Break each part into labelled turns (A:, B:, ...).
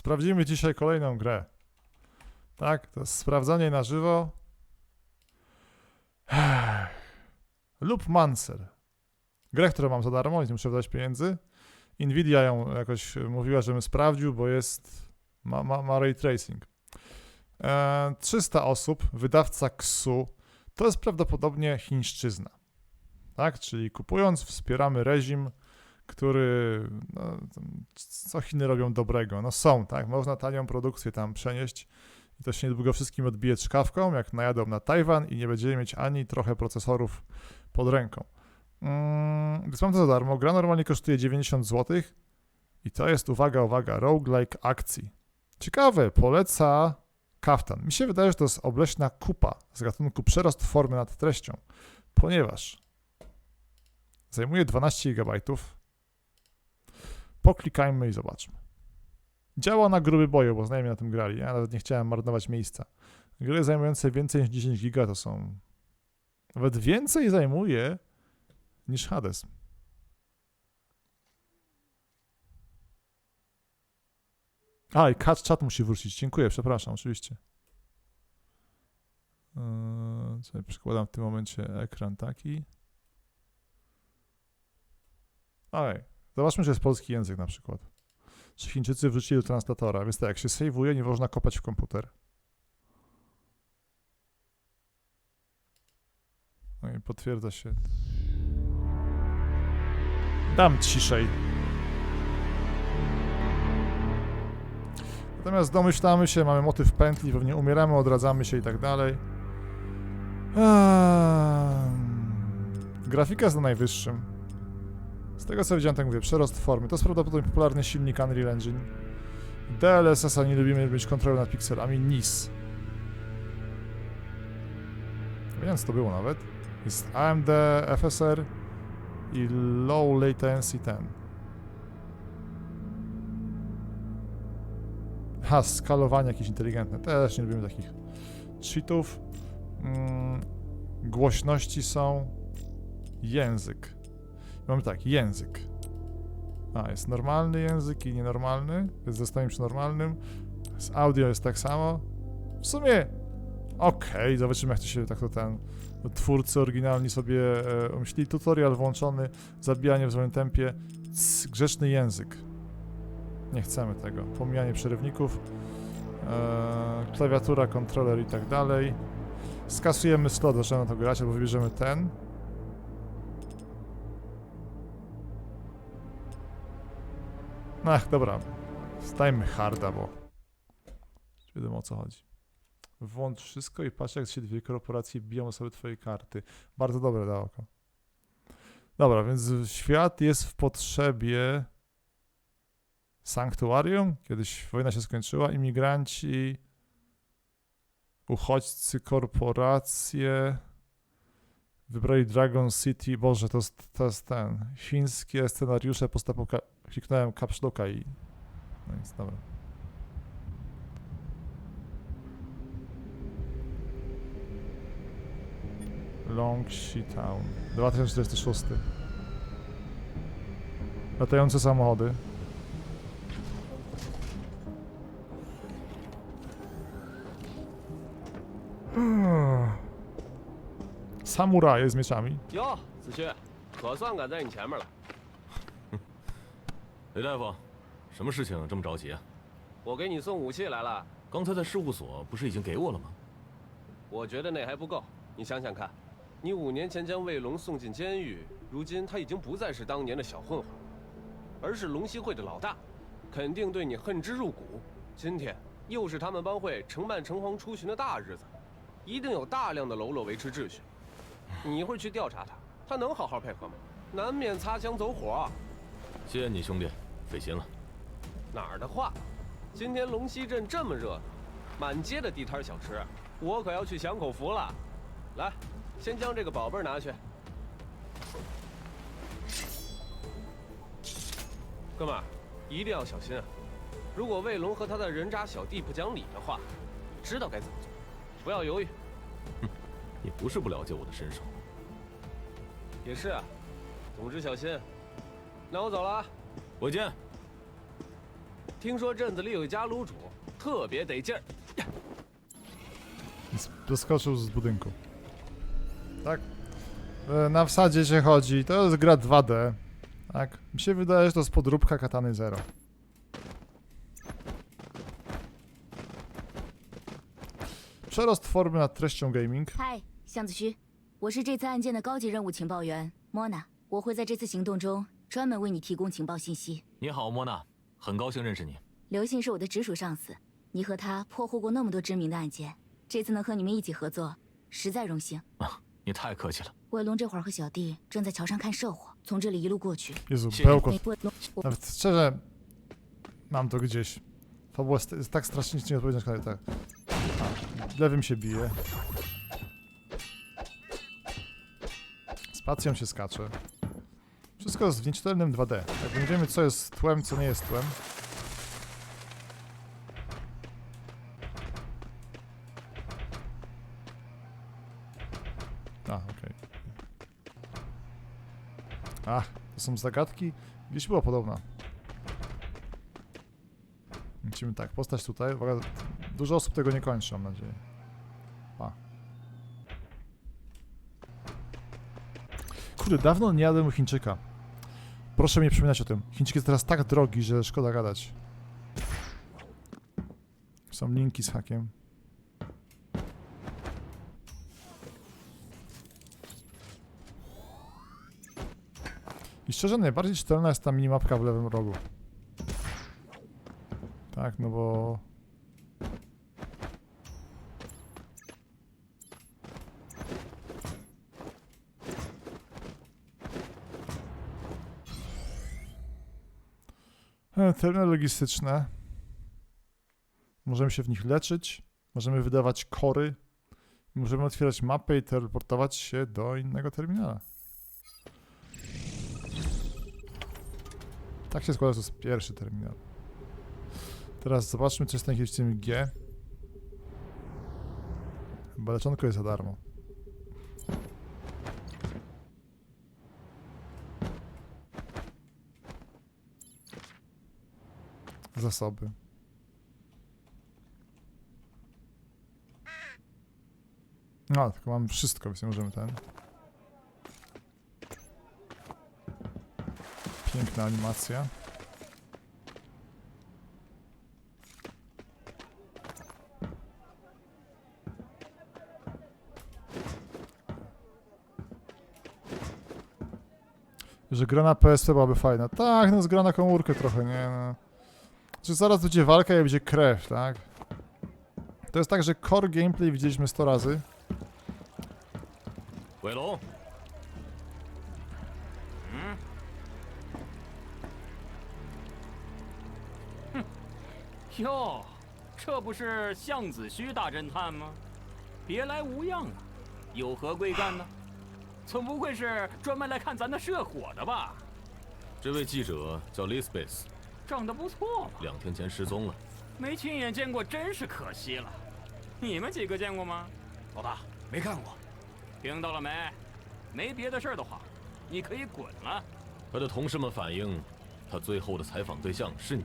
A: Sprawdzimy dzisiaj kolejną grę. Tak, to jest sprawdzanie na żywo. Lub Mancer. Grę, którą mam za darmo, nie muszę wydać pieniędzy. Nvidia ją jakoś mówiła, żebym sprawdził, bo jest. ma, ma, ma ray tracing. E, 300 osób, wydawca KSU. To jest prawdopodobnie chińszczyzna. Tak, czyli kupując, wspieramy reżim, który. No, co Chiny robią dobrego? No są, tak? Można tanią produkcję tam przenieść i to się niedługo wszystkim odbije czkawką, jak najadą na Tajwan i nie będziemy mieć ani trochę procesorów pod ręką. Mm, więc mam to za darmo. Gra normalnie kosztuje 90 zł i to jest, uwaga, uwaga, roguelike akcji. Ciekawe, poleca Kaftan. Mi się wydaje, że to jest obleśna kupa z gatunku przerost formy nad treścią, ponieważ zajmuje 12 GB. Poklikajmy i zobaczmy. Działa na gruby boju, bo znajomi na tym grali. Ja nawet nie chciałem marnować miejsca. Gry zajmujące więcej niż 10 giga to są... Nawet więcej zajmuje niż Hades. A, i catch chat musi wrócić. Dziękuję, przepraszam, oczywiście. Yy, przykładam w tym momencie ekran taki. Oj, zobaczmy, czy jest polski język na przykład. Czy Chińczycy wrzucili do translatora, więc tak, jak się sejwuje, nie można kopać w komputer. No i potwierdza się. Dam ciszej. Natomiast domyślamy się, mamy motyw pętli, pewnie umieramy, odradzamy się i tak dalej. Eee, grafika jest na najwyższym. Z tego co widziałem, tak mówię, przerost formy. To jest prawdopodobnie popularny silnik Unreal Engine. DLSS-a nie lubimy mieć kontroli nad pikselami, NIS. Nie wiem co to było nawet. Jest AMD FSR i Low Latency ten. Ha, skalowanie jakieś inteligentne. Też nie lubimy takich cheatów. Mm, głośności są. Język. Mamy tak, język. A, jest normalny język i nienormalny, więc zostaniemy przy normalnym. Z audio jest tak samo. W sumie okej, zobaczymy jak to się tak to ten... Twórcy oryginalni sobie e, umyślili tutorial włączony, zabijanie w złym tempie, c, grzeczny język. Nie chcemy tego. Pomijanie przerywników, e, klawiatura, kontroler i tak dalej. Skasujemy slot, zaczynamy to grać, albo wybierzemy ten. Ach, dobra. Stajmy harda, bo wiadomo o co chodzi. Włącz wszystko i patrz jak się dwie korporacje biją sobie twoje karty. Bardzo dobre na oko. Dobra, więc świat jest w potrzebie sanktuarium. Kiedyś wojna się skończyła. Imigranci, uchodźcy, korporacje. Wybrali Dragon City. Boże, to to jest ten. Chińskie scenariusze postapoka Kliknąłem caps locka i... No nic, dobra. Longxi Town. 2046. Latające samochody. Samuraje z mieczami.
B: 哟，子旭，可算赶在你前面了。
C: 雷大夫，什么事情这么着急啊？
B: 我给你送武器来了，
C: 刚才在事务所不是已经给我了吗？
B: 我觉得那还不够。你想想看，你五年前将卫龙送进监狱，如今他已经不再是当年的小混混，而是龙溪会的老大，肯定对你恨之入骨。今天又是他们帮会承办城隍出巡的大日子，一定有大量的喽啰维持秩序。你一会儿去调查他，他能好好配合吗？难免擦枪走火啊。
C: 谢谢你兄弟，费心了。
B: 哪儿的话，今天龙溪镇这么热闹，满街的地摊小吃，我可要去享口福了。来，先将这个宝贝儿拿去。哥们儿，一定要小心啊！如果卫龙和他的人渣小弟不讲理的话，你知道该怎么做，不要犹豫。
C: 哼你不是不了解我的身手，
B: 也是啊，总之小心。那我走了啊。
C: 我见。
B: 听说镇子里有一家卤煮，特别得劲儿。
A: Zeskoczył z budynku. Tak. E, Na wsadzie się chodzi. To jest gra 2D. Tak. Mi się wydaje, że to jest podróbka Katany Zero. Przerost formy nad treścią gaming.
D: 嗨，向子虚，我是这次案件的高级任务情报员莫娜，我会在这次行动中 专门为你提供情报信息。
C: 你好，莫娜，很高兴认识你。
D: 刘信是我的直属上司，你和他破获过那么多知名的案件，这次能和你们一起合作，实在荣幸。
C: 你太客气了。
D: 卫龙这会儿和小弟正在桥上看社火，从这里一路过去。
A: Jezu,
C: Siedzi-
A: bełkot.
D: 卫龙，我
A: Nawet szczerze, mam to gdzieś. Fabuła jest, jest tak strasznie nieodpowiedzialna, że tak. A, lewym się bije. Spacją się skacze. Wszystko jest w nieczytelnym 2D. Jakby nie wiemy, co jest tłem, co nie jest tłem. A, okej. Ach, to są zagadki. Gdzieś była podobna. Musimy tak, postać tutaj. Uwaga, dużo osób tego nie kończy, mam nadzieję. Pa. Dawno nie jadłem Chińczyka. Proszę mnie przypominać o tym. Chińczyk jest teraz tak drogi, że szkoda gadać. Są linki z hakiem. I szczerze, najbardziej czytelna jest ta minimapka w lewym rogu. Tak, no bo... E, Terminale logistyczne. Możemy się w nich leczyć, możemy wydawać kory, możemy otwierać mapę i teleportować się do innego terminala. Tak się składa, że to jest pierwszy terminal. Teraz zobaczmy, co jest na jakimś G. Chyba leczonko jest za darmo. Zasoby. No, tylko mam wszystko, więc możemy ten. Piękna animacja. Że gra na PSP byłaby fajna. Tak, no z gra na komórkę trochę, nie no. Że zaraz będzie walka i będzie krew, tak? To jest tak, że core gameplay widzieliśmy 100 razy.
C: 伟龙，
E: 哟，这不是向子虚大侦探吗？别来无恙啊，有何贵干呢？总不会是专门来看咱那社火的吧？
C: 这位记者叫 Lisbeth，
E: 长得不错嘛，
C: 两天前失踪了。
E: 没亲眼见过，真是可惜了。你们几个见过吗？
F: 老大没看过，
E: 听到了没？没别的事儿的话，你可以滚了。
C: 他的同事们反映，他最后的采访对象是你。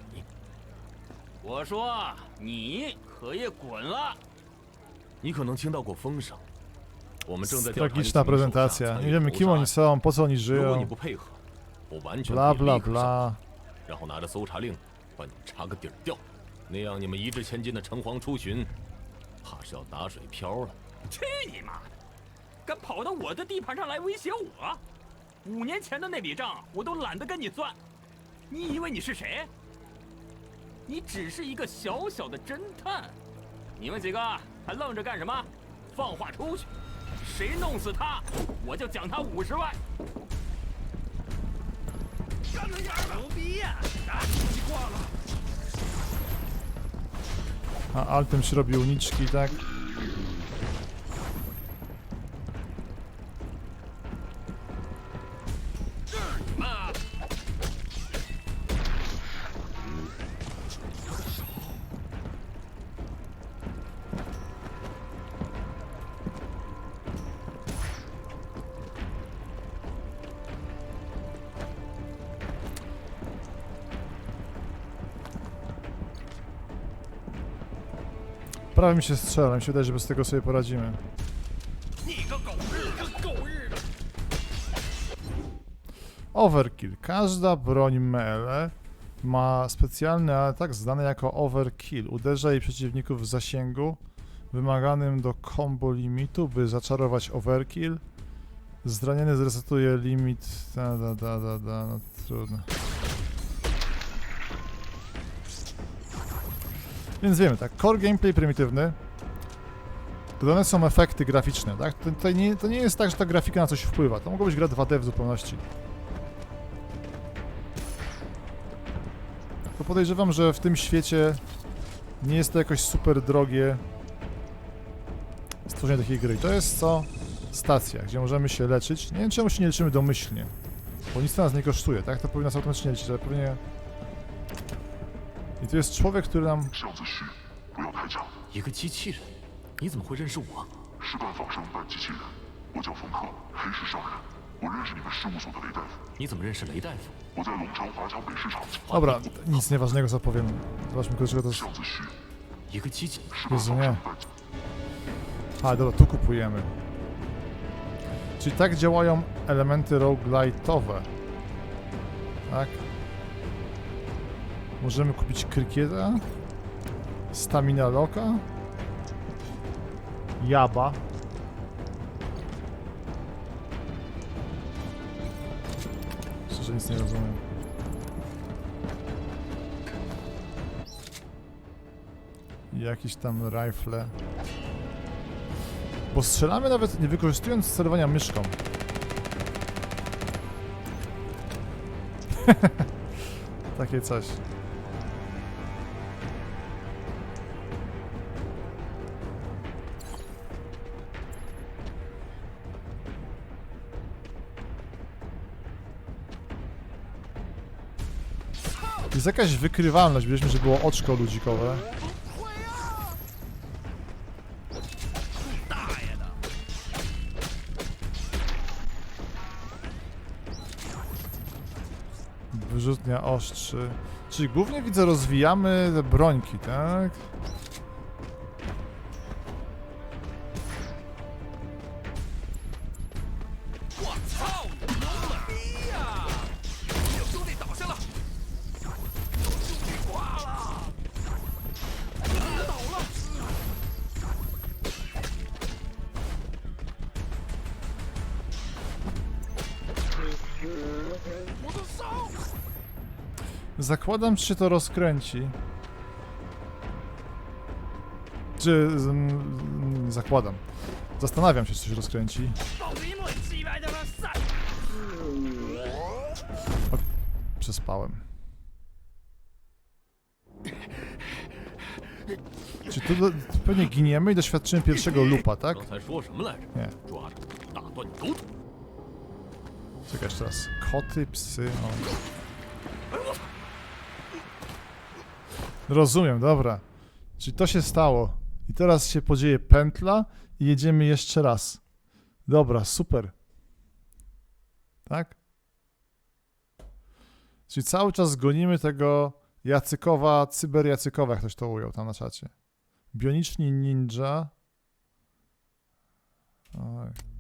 E: 我说你可以滚了。
C: 你可能听到过风声，我们正在调查你
A: Tragiczna
C: 几名手下
A: prezentacja. Nie wiemy kim oni są, po co oni
C: 如果
A: żyją.
C: 你不配合，我完全
A: Bla
C: 可以刻下来
A: bla.
C: 然后拿着搜查令把你们查个底儿掉。那样你们一掷千金的城隍出巡，怕是要打水漂了。
E: 去你妈的！敢跑到我的地盘上来威胁我？五年前的那笔账我都懒得跟你算。你以为你是谁？你只是一个小小的侦探。你们几个还愣着干什么？放话出去！谁弄死他，我就奖他五十万。干他娘的！牛逼呀、啊！气挂了。
A: A altem się robi uniczki, tak? Podoba mi się strzela, mi się wydaje, że bez tego sobie poradzimy. Overkill. Każda broń melee ma specjalny atak znany jako overkill. Uderza jej przeciwników w zasięgu wymaganym do combo limitu, by zaczarować overkill. Zraniony zresetuje limit... Da, da, da, da, da. No, trudno. Więc wiemy, tak, core gameplay prymitywny. Dodane są efekty graficzne, tak? To, nie, to nie jest tak, że ta grafika na coś wpływa. To mogło być gra 2D w zupełności. To podejrzewam, że w tym świecie nie jest to jakoś super drogie stworzenie takiej gry. To jest co? Stacja, gdzie możemy się leczyć. Nie wiem, czemu się nie leczymy domyślnie. Bo nic to nas nie kosztuje, tak? To powinno nas automatycznie leczyć, ale pewnie... I to jest człowiek, który nam... Dobra, nic nieważnego co powiem. Zobaczmy, dlaczego to jest... Jezu, nie. A, dobra, tu kupujemy. Czyli tak działają elementy roguelite'owe. Tak? Możemy kupić krykieta, stamina loka, jaba. Szczerze nic nie rozumiem. Jakieś tam rifle. Bo strzelamy nawet nie wykorzystując sterowania myszką. Takie coś. Jest jakaś wykrywalność, byliśmy, że było oczko ludzikowe. Wyrzutnia ostrzy. Czyli głównie widzę rozwijamy te brońki, tak? Zakładam, czy to rozkręci. Czy... Zakładam. Zastanawiam się, czy coś rozkręci.
F: O,
A: przespałem. Czy tu pewnie giniemy i doświadczymy pierwszego lupa, tak? Nie. Czekaj jeszcze raz. Koty, psy, o. Rozumiem, dobra. Czyli to się stało. I teraz się podzieje pętla i jedziemy jeszcze raz. Dobra, super. Tak? Czyli cały czas gonimy tego Jacykowa, cyberjacykowa, jak ktoś to ujął tam na czacie. Bioniczni ninja. Oj.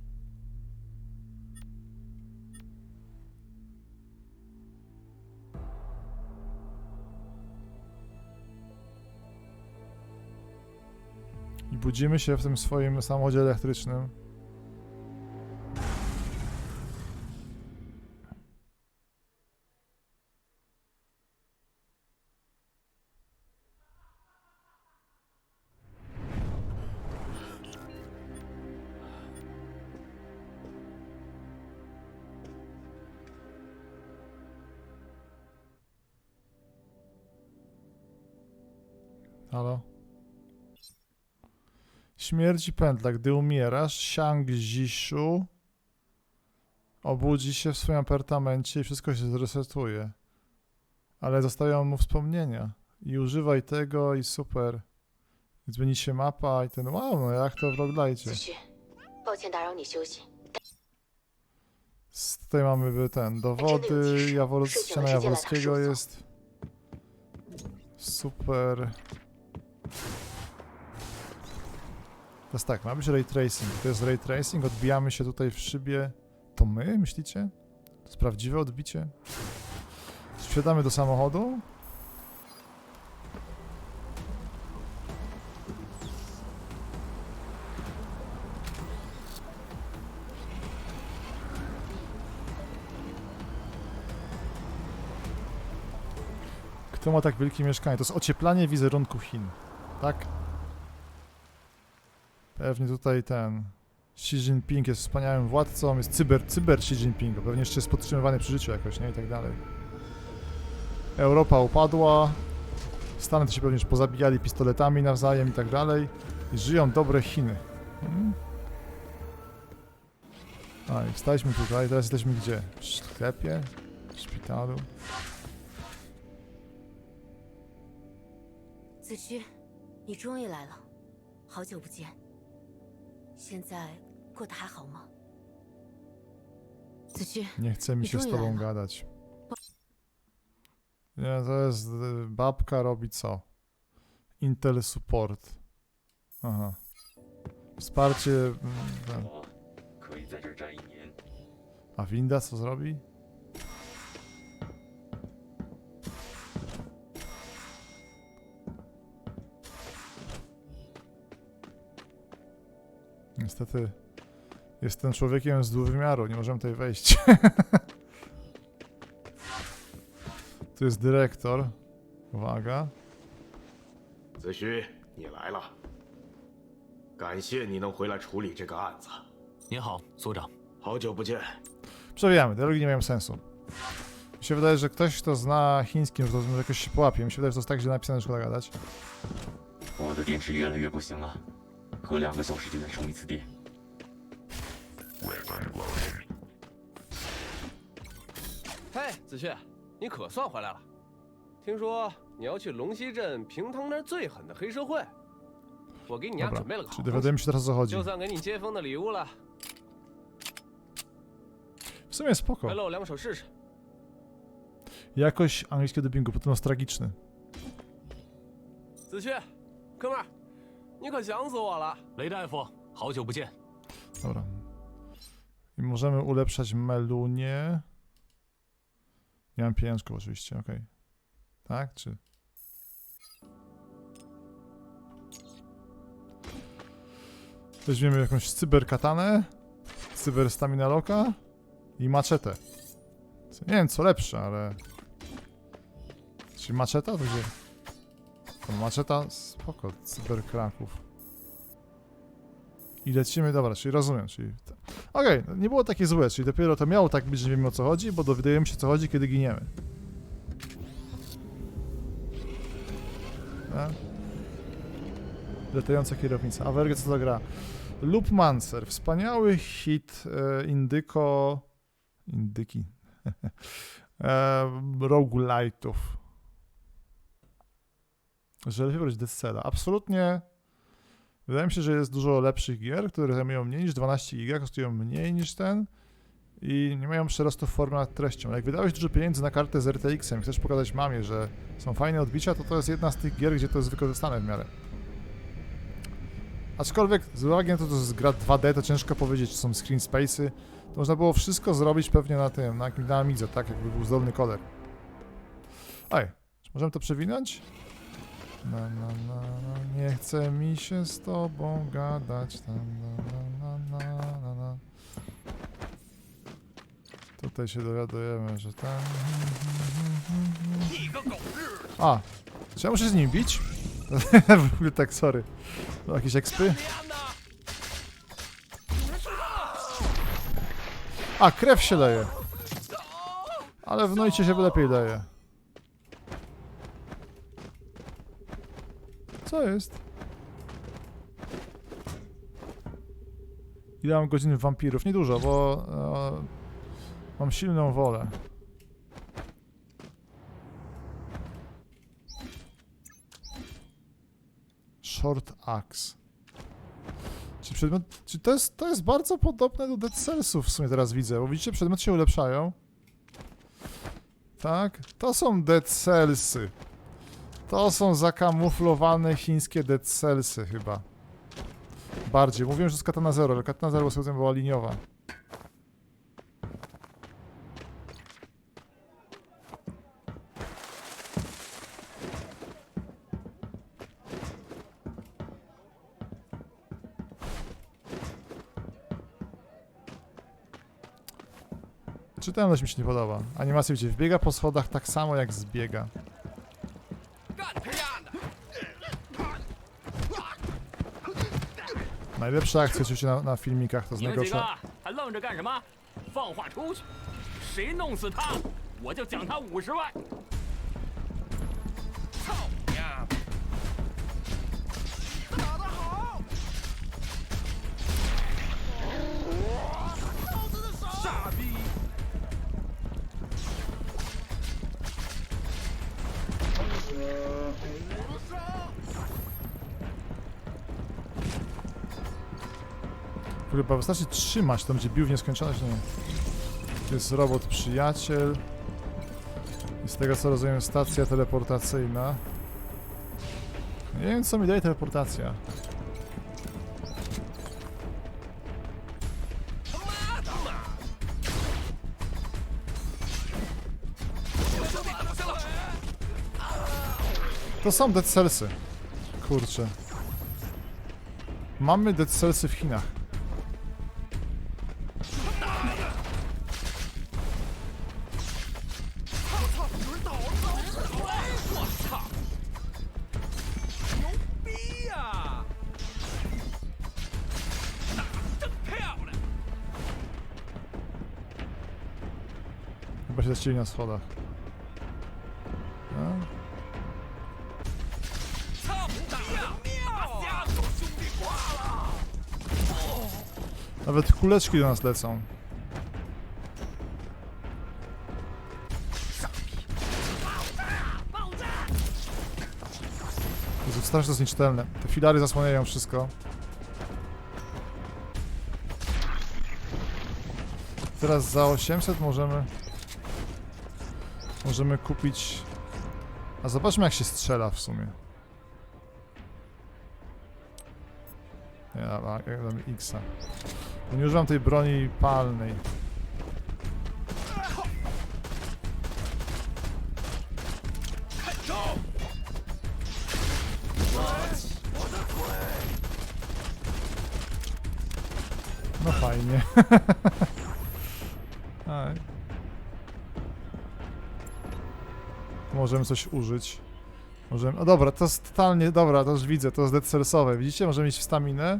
A: I budzimy się w tym swoim samochodzie elektrycznym. Halo? Śmierć i pętla. Gdy umierasz, Siang Zishu obudzi się w swoim apartamencie i wszystko się zresetuje. Ale zostają mu wspomnienia. I używaj tego i super. Zmieni się mapa i ten wow, no jak to w roguelite. Tutaj mamy ten dowody. Jaworz, ściana Jaworskiego jest super. Teraz tak, ma być ray tracing. To jest ray tracing, odbijamy się tutaj w szybie. To my, myślicie? To jest prawdziwe odbicie? Sprzedamy do samochodu. Kto ma tak wielkie mieszkanie? To jest ocieplanie wizerunku Chin. Tak? Pewnie tutaj ten Xi Jinping jest wspaniałym władcą, jest cyber, cyber Xi Jinping, pewnie jeszcze jest podtrzymywany przy życiu jakoś, nie? I tak dalej. Europa upadła, Stany to się pewnie już pozabijali pistoletami nawzajem i tak dalej. I żyją dobre Chiny. Hmm? A, i wstaliśmy tutaj, teraz jesteśmy gdzie? W sklepie? W szpitalu?
G: 子虚，你终于来了，好久不见。 现在过得还好吗？子虚，
A: Nie chce mi się z tobą gadać. Nie, to jest y, babka robi co? Intel Support. Aha. Wsparcie. mm, ten.
F: 我可以在这儿站一年。
A: A Winda co zrobi? Niestety jestem człowiekiem z dwuwymiaru, nie możemy tutaj wejść. tu jest dyrektor. Uwaga.
H: 子虚，你来了。感谢你能回来处理这个案子。
C: 您好，所长。
H: 好久不见，
A: Przewijamy, dialogi nie mają sensu. Mi się wydaje, że ktoś, kto zna chiński, już to może jakoś się połapie. Mi się wydaje, że to jest tak źle napisane, że szkoda gadać.
F: 我的电池越来越不行了， 隔两个小时就得充一次电。
B: 嘿，子旭，你可算回来了。听说你要去龙溪镇平汤那儿最狠的黑社会，我给你家
A: Dobra,
B: 准备了个好
A: czyli
B: 东西，
A: dowiadujemy się teraz o co chodzi.
B: 就算给你接风的礼物了。
A: W sumie spoko.
B: 来露两手试试。
A: Jakość angielskiego dubbingu, potem jest tragiczny.
B: 子旭，哥们儿， 你可想死我了。
C: 雷大夫，好久不见。
A: Dobra. I możemy ulepszać melunię. Nie mam pieniążków oczywiście, okej. Tak, czy... Weźmiemy jakąś cyberkatanę, cyber stamina loka i maczetę. Co- Nie wiem co lepsze, ale... Czy maczeta to gdzie? Maczeta? Spoko, cyberkraków. I lecimy, dobra, czyli rozumiem, czyli... Okej, no nie było takie złe, czyli dopiero to miało tak być, że wiemy o co chodzi, bo dowiadujemy się co chodzi, kiedy giniemy. Tak? Latająca kierownica. A Werge co to gra? Loopmancer, wspaniały hit e, indyko... Indyki. e. Że Dead Cella. Absolutnie Wydaje mi się, że jest dużo lepszych gier, które zajmują mniej niż 12 giga, kosztują mniej niż ten i nie mają przerostu formy nad treścią. Jak wydałeś dużo pieniędzy na kartę z RTX-em chcesz pokazać mamie, że są fajne odbicia, to to jest jedna z tych gier, gdzie to jest wykorzystane w miarę. Aczkolwiek z uwagi na to, że to jest gra 2D, to ciężko powiedzieć, czy są screen space'y. To można było wszystko zrobić pewnie na tym, na, na Amidze, tak jakby był zdolny koder. Czy możemy to przewinąć? Na, na, na, na. Nie chcę mi się z tobą gadać. Na, na, na, na, na, na. Tutaj się dowiadujemy, że ten... A! Czy ja muszę z nim bić? w ogóle tak, sorry. No, jakieś ekspy? A, krew się daje, Ale w nojcie się lepiej daje. Co jest? Ile mam godzin wampirów? Niedużo, bo e, mam silną wolę. Short Axe. Czy przedmiot, czy to jest, to jest bardzo podobne do Dead Cellsów w sumie teraz widzę, bo widzicie, przedmioty się ulepszają. Tak, to są Dead Cellsy. To są zakamuflowane chińskie Dead Cellsy chyba. bardziej. Mówiłem, że to jest Katana Zero, ale Katana Zero sobie była liniowa. Czytelność mi się nie podoba. Animacja widzicie, wbiega po schodach tak samo jak zbiega. Najlepsza akcja oczywiście na, na filmikach to z
E: 你
A: Chyba wystarczy trzymać, to będzie bił w nieskończoność. Nie. To jest robot przyjaciel. I z tego co rozumiem stacja teleportacyjna. Nie wiem co mi daje teleportacja. To są Dead Cellsy. Kurczę. Mamy Dead Cellsy w Chinach. Zaścieli na schodach. No. Nawet kuleczki do nas lecą. To jest niecztelne. Te filary zasłaniają wszystko. Teraz za 800 możemy... Możemy kupić... A zobaczmy jak się strzela w sumie. Ja, dam X-a. Nie używam tej broni palnej. No fajnie. Możemy coś użyć. Możemy... O dobra, to jest totalnie... Dobra, to już widzę, to jest dead cellsowe. Widzicie? Możemy iść w staminę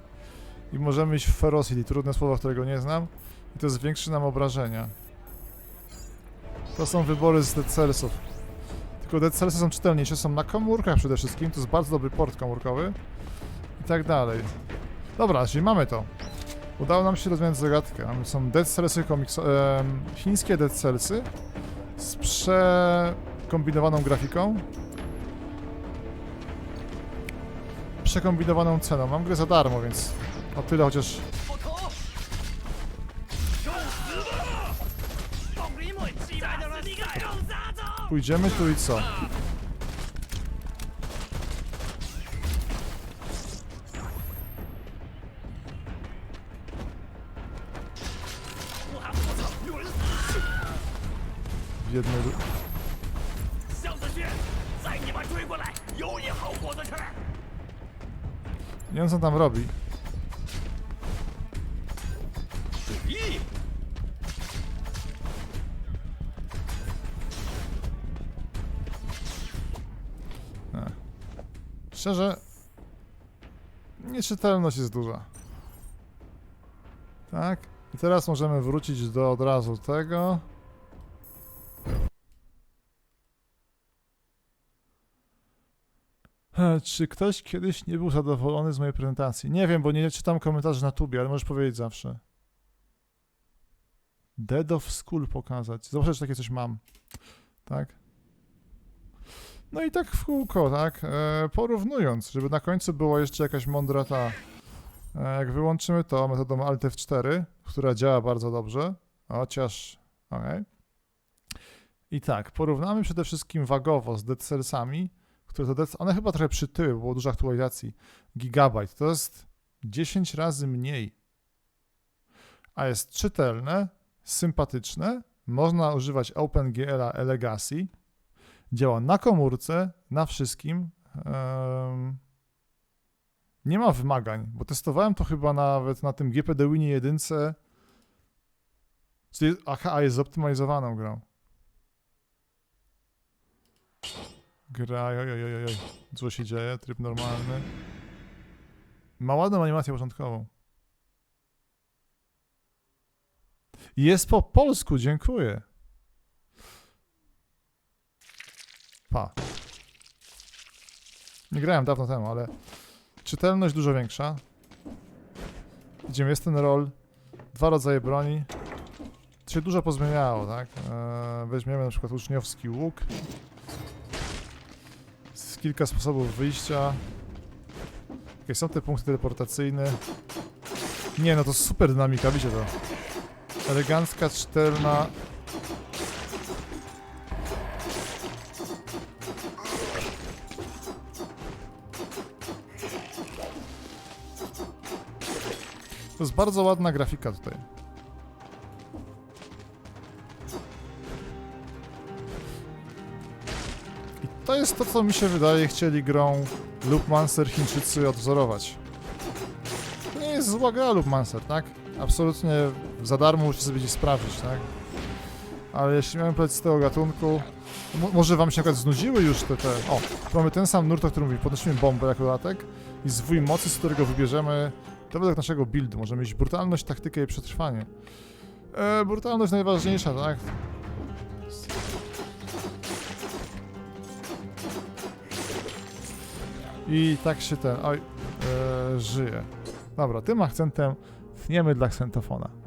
A: i możemy iść w ferocity, trudne słowo, którego nie znam. I to zwiększy nam obrażenia. To są wybory z dead cellsów. Tylko dead cellsy są czytelniejsze, są na komórkach przede wszystkim, to jest bardzo dobry port komórkowy. I tak dalej. Dobra, czyli mamy to. Udało nam się rozwiązać zagadkę. Mamy- Są Dead Cellsy komiks... em, chińskie Dead Cellsy z przekombinowaną grafiką. Przekombinowaną ceną. Mam grę za darmo, więc o tyle chociaż... Pójdziemy tu i co? Jednej... Nie wiem co tam robi.
E: 咦
A: ，E. Szczerze, nieczytelność jest duża. Tak. I teraz możemy wrócić do od razu tego. E, Czy ktoś kiedyś nie był zadowolony z mojej prezentacji? Nie wiem, bo nie czytam komentarzy na tubie, ale możesz powiedzieć zawsze. Dead of School pokazać. Zobaczę, czy takie coś mam. Tak? No i tak w kółko, tak? E, porównując, żeby na końcu była jeszcze jakaś mądra ta. E, jak wyłączymy to metodą Alt F4, która działa bardzo dobrze, chociaż. Okej. I tak, porównamy przede wszystkim wagowo z Dead Cellsami, które to one chyba trochę przytyły, bo było dużo aktualizacji. Gigabyte to jest 10 razy mniej. A jest czytelne, sympatyczne, można używać OpenGL Legacy, działa na komórce, na wszystkim. em, nie ma wymagań, bo testowałem to chyba nawet na tym GPD Winie 1. Czyli, aha, a jest zoptymalizowaną grą. Gra, oj, oj, oj, oj, co się dzieje, tryb normalny. Ma ładną animację początkową. Jest po polsku, dziękuję. Pa. Nie grałem dawno temu, ale czytelność dużo większa. Widzimy, jest ten roll, dwa rodzaje broni. To się dużo pozmieniało, tak? Eee, weźmiemy na przykład uczniowski łuk. Kilka sposobów wyjścia. Jakieś są te punkty teleportacyjne. Nie, no to super dynamika, widzicie to. Elegancka, czytelna. To jest bardzo ładna grafika tutaj. To jest to, co mi się wydaje chcieli grą Loopmancer Chińczycy odwzorować. To nie jest zła gra Loopmancer, tak? Absolutnie za darmo musicie sobie gdzieś sprawdzić, tak? Ale jeśli miałem powiedzieć z tego gatunku, mo- może wam się akurat znudziły już te, te... O, mamy ten sam nurt, o którym mówi, podnosimy bombę jako dodatek i zwój mocy, z którego wybierzemy, to według naszego buildu. Możemy mieć brutalność, taktykę i przetrwanie. E, brutalność najważniejsza, tak? I tak się ten, oj, e, żyje. Dobra, tym akcentem tniemy dla ksentofona.